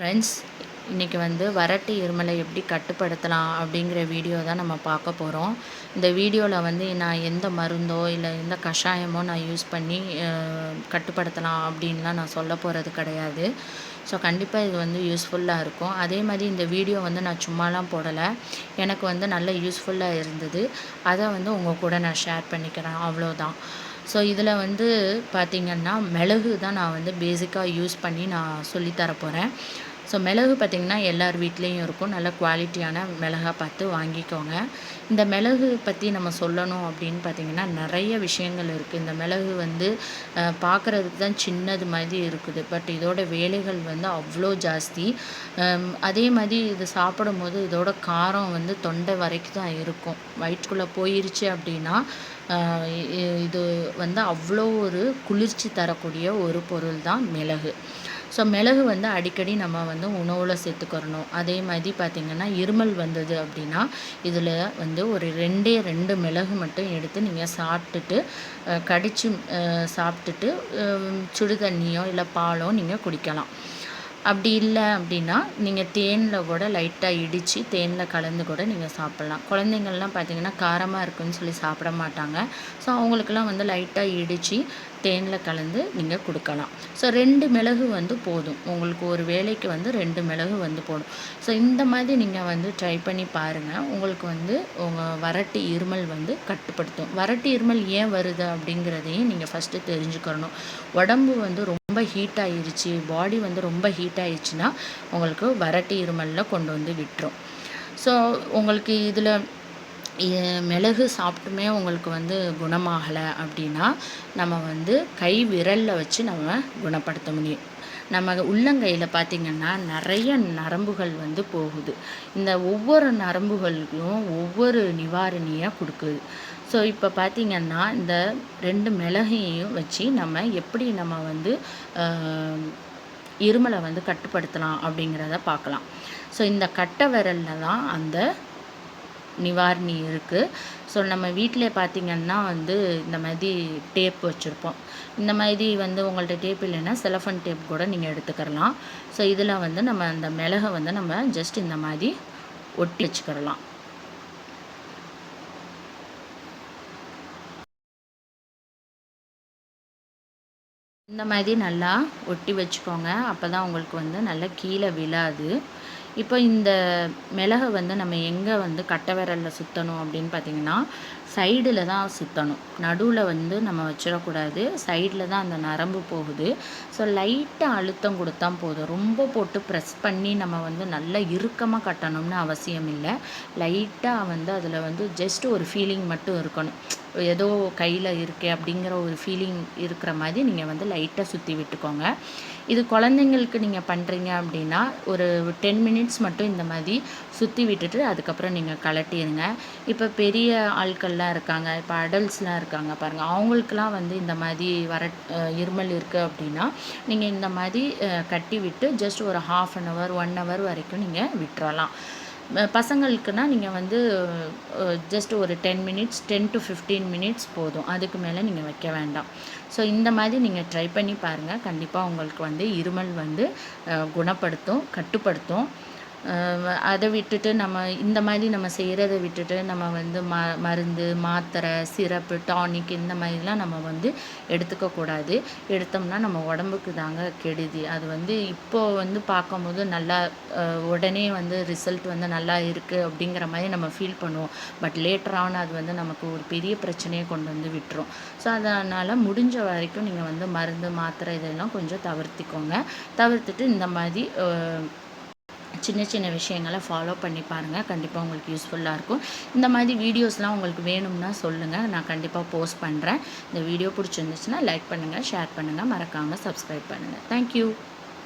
Friends இன்றைக்கி வந்து வறட்டு இருமலை எப்படி கட்டுப்படுத்தலாம் அப்படிங்கிற வீடியோ தான் நம்ம பார்க்க போகிறோம் இந்த வீடியோவில் வந்து நான் எந்த மருந்தோ இல்லை எந்த கஷாயமோ நான் யூஸ் பண்ணி கட்டுப்படுத்தலாம் அப்படின்லாம் நான் சொல்ல போகிறது கிடையாது. ஸோ கண்டிப்பாக இது வந்து யூஸ்ஃபுல்லாக இருக்கும். அதே மாதிரி இந்த வீடியோ வந்து நான் சும்மாலாம் போடலை. எனக்கு வந்து நல்ல யூஸ்ஃபுல்லாக இருந்தது. அதை வந்து உங்கள் கூட நான் ஷேர் பண்ணிக்கிறேன். அவ்வளோதான். ஸோ இதில் வந்து பார்த்திங்கன்னா மிளகு தான் நான் வந்து பேசிக்காக யூஸ் பண்ணி நான் சொல்லித்தரப்போகிறேன் ஸோ மிளகு பார்த்திங்கன்னா எல்லார் வீட்லேயும் இருக்கும். நல்ல குவாலிட்டியான மிளகா பார்த்து வாங்கிக்கோங்க. இந்த மிளகு பற்றி நம்ம சொல்லணும் அப்படின்னு பார்த்திங்கன்னா நிறைய விஷயங்கள் இருக்குது இந்த மிளகு வந்து பார்க்குறதுக்கு தான் சின்னது மாதிரி இருக்குது. பட் இதோட வேலைகள் வந்து அவ்வளோ ஜாஸ்தி. அதே மாதிரி இது சாப்பிடும்போது இதோட காரம் வந்து தொண்டை வரைக்கும் தான் இருக்கும். வயிற்றுக்குள்ளே போயிருச்சு அப்படின்னா இது வந்து அவ்வளோ ஒரு குளிர்ச்சி தரக்கூடிய ஒரு பொருள் தான் மிளகு. ஸோ மிளகு வந்து அடிக்கடி நம்ம வந்து உணவில் சேர்த்துக்கிறணும். அதே மாதிரி பார்த்திங்கன்னா இருமல் வந்தது அப்படின்னா இதில் வந்து ஒரு ரெண்டே ரெண்டு மிளகு மட்டும் எடுத்து நீங்கள் சாப்பிட்டுட்டு கடிச்சு சாப்பிட்டுட்டு சுடுதண்ணியோ சுடு தண்ணியோ இல்லை பாலோ நீங்கள் குடிக்கலாம். அப்படி இல்லை அப்படின்னா நீங்கள் தேனில் கூட லைட்டாக இடித்து தேனில் கலந்து கூட நீங்கள் சாப்பிட்லாம். குழந்தைங்கள்லாம் பார்த்தீங்கன்னா காரமாக இருக்குன்னு சொல்லி சாப்பிட மாட்டாங்க. ஸோ அவங்களுக்கெல்லாம் வந்து லைட்டாக இடித்து தேனில் கலந்து நீங்கள் கொடுக்கலாம். ஸோ ரெண்டு மிளகு வந்து போதும். உங்களுக்கு ஒரு வேலைக்கு வந்து ரெண்டு மிளகு வந்து போடும் ஸோ இந்த மாதிரி நீங்கள் வந்து ட்ரை பண்ணி பாருங்கள் உங்களுக்கு வந்து உங்கள் வறட்டு இருமல் வந்து கட்டுப்படுத்தும். வறட்டு இருமல் ஏன் வருது அப்படிங்கிறதையும் நீங்கள் ஃபஸ்ட்டு தெரிஞ்சுக்கணும். உடம்பு வந்து ரொம்ப ஹீட் ஆயிடுச்சு பாடி வந்து ரொம்ப ஹீட் ஆயிடுச்சுன்னா உங்களுக்கு வரட்டு இருமலில் கொண்டு வந்து விட்டுரும். ஸோ உங்களுக்கு இதில் மிளகு சாப்பிட்டுமே உங்களுக்கு வந்து குணமாகலை அப்படின்னா நம்ம வந்து கை விரலில் வச்சு நம்ம குணப்படுத்த முடியும். நம்ம உள்ளங்கையில் பார்த்திங்கன்னா நிறைய நரம்புகள் வந்து போகுது. இந்த ஒவ்வொரு நரம்புகளுக்கும் ஒவ்வொரு நிவாரணியாக கொடுக்குது. ஸோ இப்போ பார்த்திங்கன்னா இந்த ரெண்டு மிளகையும் வச்சு நம்ம எப்படி நம்ம வந்து இருமலை வந்து கட்டுப்படுத்தலாம் அப்படிங்கிறத பார்க்கலாம் ஸோ இந்த கட்டை விரலில் தான் அந்த நிவாரணி இருக்குது ஸோ நம்ம வீட்டிலே பார்த்திங்கன்னா வந்து இந்த மாதிரி டேப் வச்சுருப்போம். இந்த மாதிரி வந்து உங்கள்ட்ட டேப் இல்லைன்னா செலஃபன் டேப் கூட நீங்கள் எடுத்துக்கிறலாம் ஸோ இதில் வந்து நம்ம அந்த மிளகை வந்து நம்ம ஜஸ்ட் இந்த மாதிரி ஒட்டி வச்சுக்கிறலாம் இந்த மாதிரி நல்லா ஒட்டி வச்சுக்கோங்க. அப்போ தான் உங்களுக்கு வந்து நல்லா கீழே விழாது. இப்போ இந்த மிளகை வந்து நம்ம எங்கே வந்து கட்டை விரலில் சுற்றணும் அப்படின்னு பார்த்தீங்கன்னா சைடில் தான் சுற்றணும் நடுவில் வந்து நம்ம வச்சிடக்கூடாது. சைடில் தான் அந்த நரம்பு போகுது. ஸோ லைட்டாக அழுத்தம் கொடுத்தா போதும். ரொம்ப போட்டு ப்ரெஸ் பண்ணி நம்ம வந்து நல்லா இறுக்கமாக கட்டணும்னு அவசியம் இல்லை. லைட்டாக வந்து அதில் வந்து ஜஸ்ட் ஒரு ஃபீலிங் மட்டும் இருக்கணும். ஏதோ கையில் இருக்கே அப்படிங்கிற ஒரு ஃபீலிங் இருக்கிற மாதிரி நீங்கள் வந்து லைட்டாக சுற்றி விட்டுக்கோங்க. இது குழந்தைங்களுக்கு நீங்கள் பண்ணுறீங்க அப்படின்னா ஒரு டென் மினிட்ஸ் மட்டும் இந்த மாதிரி சுற்றி விட்டுட்டு அதுக்கப்புறம் நீங்கள் கலட்டிடுங்க இப்போ பெரிய ஆட்கள் ஆட்கள்லாம் இருக்காங்க இப்போ அடல்ட்ஸ்லாம் இருக்காங்க பாருங்கள் அவங்களுக்குலாம் வந்து இந்த மாதிரி வர இருமல் இருக்குது அப்படின்னா நீங்கள் இந்த மாதிரி கட்டி விட்டு ஜஸ்ட் ஒரு half an hour one hour வரைக்கும் நீங்கள் விட்டுறலாம். அஹ் பசங்களுக்குன்னா நீங்கள் வந்து ஜஸ்ட் ஒரு ten minutes ten to fifteen minutes போதும். அதுக்கு மேலே நீங்கள் வைக்க வேண்டாம். ஸோ இந்த மாதிரி நீங்கள் ட்ரை பண்ணி பாருங்கள் கண்டிப்பாக உங்களுக்கு வந்து இருமல் வந்து குணப்படுத்தும் கட்டுப்படுத்தும். அதை விட்டுட்டு நம்ம இந்த மாதிரி நம்ம செய்கிறத விட்டுட்டு நம்ம வந்து ம மருந்து மாத்திரை சிரப்பு டானிக் இந்த மாதிரிலாம் நம்ம வந்து எடுத்துக்கக்கூடாது எடுத்தோம்னா நம்ம உடம்புக்கு தாங்க கெடுதி. அது வந்து இப்போது வந்து பார்க்கும்போது நல்லா உடனே வந்து ரிசல்ட் வந்து நல்லா இருக்குது அப்படிங்கிற மாதிரி நம்ம ஃபீல் பண்ணுவோம். பட் லேட்டர் ஆன் அது வந்து நமக்கு ஒரு பெரிய பிரச்சனையை கொண்டு வந்து விட்டுரும். ஸோ அதனால் முடிஞ்ச வரைக்கும் நீங்கள் வந்து மருந்து மாத்திரை இதெல்லாம் கொஞ்சம் தவிர்த்திக்கோங்க. தவிர்த்துட்டு இந்த மாதிரி சின்ன சின்ன விஷயங்களை ஃபாலோ பண்ணி பாருங்கள் கண்டிப்பாக உங்களுக்கு யூஸ்ஃபுல்லாக இருக்கும். இந்த மாதிரி வீடியோஸ்லாம் உங்களுக்கு வேணும்னா சொல்லுங்கள் நான் கண்டிப்பாக போஸ்ட் பண்ணுறேன் இந்த வீடியோ பிடிச்சிருந்துச்சுன்னா லைக் பண்ணுங்கள் ஷேர் பண்ணுங்கள் மறக்காமல் சப்ஸ்கிரைப் பண்ணுங்கள் தேங்க்யூ